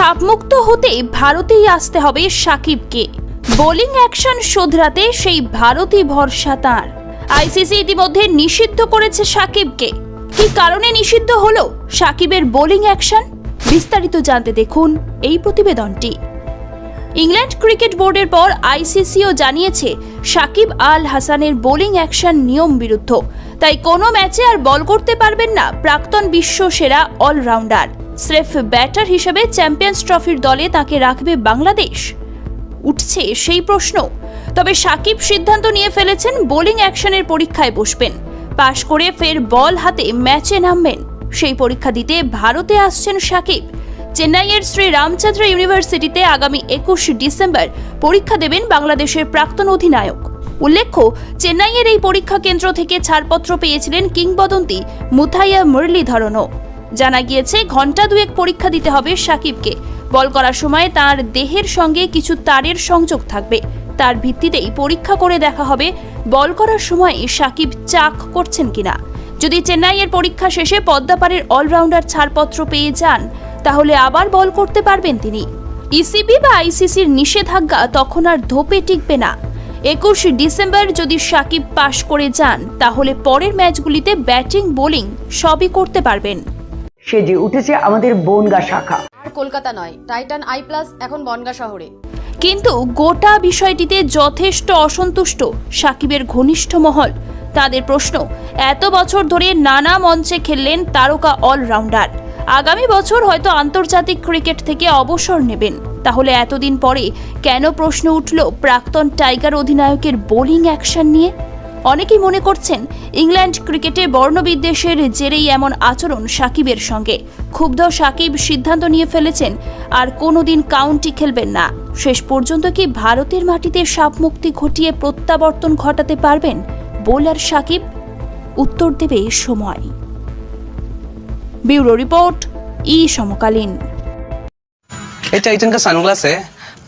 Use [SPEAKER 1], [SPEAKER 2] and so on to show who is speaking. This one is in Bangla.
[SPEAKER 1] সাপমুক্ত হতে ভারতেই আসতে হবে সাকিবকে। বোলিং অ্যাকশন শোধরাতে সেই ভারতই ভরসা তাঁর। আইসিসি ইতিমধ্যে নিষিদ্ধ করেছে সাকিবকে। কি কারণে নিষিদ্ধ হলো সাকিবের বোলিং অ্যাকশন? বিস্তারিত জানতে দেখুন এই প্রতিবেদনটি। ইংল্যান্ড ক্রিকেট বোর্ডের পর আইসিসিও জানিয়েছে, সাকিব আল হাসানের বোলিং অ্যাকশন নিয়ম বিরুদ্ধ। তাই কোনো ম্যাচে আর বল করতে পারবেন না প্রাক্তন বিশ্ব সেরা অলরাউন্ডার। স্রেফ ব্যাটার হিসেবে চ্যাম্পিয়ন্স ট্রফির দলে তাকে রাখবে বাংলাদেশ। উঠছে সেই প্রশ্ন। তবে সাকিব সিদ্ধান্ত নিয়ে ফেলেছেন বোলিং অ্যাকশনের পরীক্ষায় বসবেন। পাশ করে ফের বল হাতে ম্যাচে নামবেন। সেই পরীক্ষা দিতে ভারতে আসছেন সাকিব। চেন্নাইয়ের শ্রী রামচন্দ্র ইউনিভার্সিটিতে আগামী একুশ ডিসেম্বর পরীক্ষা দেবেন বাংলাদেশের প্রাক্তন অধিনায়ক। উল্লেখ্য, চেন্নাইয়ের এই পরীক্ষা কেন্দ্র থেকে ছাড়পত্র পেয়েছিলেন কিংবদন্তি মুথাইয়া মুরলীধরনও। জানা গিয়েছে ঘণ্টা দুয়েক পরীক্ষা দিতে হবে সাকিবকে। বল করার সময় তার দেহের সঙ্গে কিছু তারের সংযোগ থাকবে। তার ভিত্তিতেই পরীক্ষা করে দেখা হবে বল করার সময় সাকিব চাক করছেন কিনা। যদি চেন্নাইয়ের পরীক্ষা শেষে পদ্মাপাড়ের অলরাউন্ডার ছাড়পত্র পেয়ে যান, তাহলে আবার বল করতে পারবেন তিনি। ইসিবি বা আইসিসির নিষেধাজ্ঞা তখন আর ধোপে টিকবে না। একুশ ডিসেম্বর যদি সাকিব পাশ করে যান, তাহলে পরের ম্যাচগুলিতে ব্যাটিং, বোলিং সবই করতে পারবেন।
[SPEAKER 2] সেজে উঠেছে আমাদের বনগা শাখা।
[SPEAKER 3] আর কলকাতা নয় টাইটান আই প্লাস এখন বনগা শহরে।
[SPEAKER 1] কিন্তু গোটা বিষয়টিতে যথেষ্ট অসন্তুষ্ট সাকিবের ঘনিষ্ঠ মহল। তাদের প্রশ্ন এত বছর ধরে নানা মঞ্চে খেললেন তারকা অলরাউন্ডার। আগামী বছর হয়তো আন্তর্জাতিক ক্রিকেট থেকে অবসর নেবেন। তাহলে এতদিন পরে কেন প্রশ্ন উঠল প্রাক্তন টাইগার অধিনায়কের বোলিং অ্যাকশন নিয়ে? অনেকেই মনে করছেন ইংল্যান্ড ক্রিকেটে বর্ণবিদ্বেষের জেরেই এমন আচরণ সাকিবের সঙ্গে ক্ষুব্ধ সাকিব সিদ্ধান্ত নিয়ে ফেলেছেন আর কোনোদিন কাউন্টি খেলবেন না শেষ পর্যন্ত কি ভারতের মাটিতে সাপ মুক্তি ঘটিয়ে প্রত্যাবর্তন ঘটাতে পারবেন বোলার সাকিব উত্তর দেবে সময় ব্যুরো রিপোর্ট ই সমকালীন
[SPEAKER 4] ये टाइटन का सनग्लास है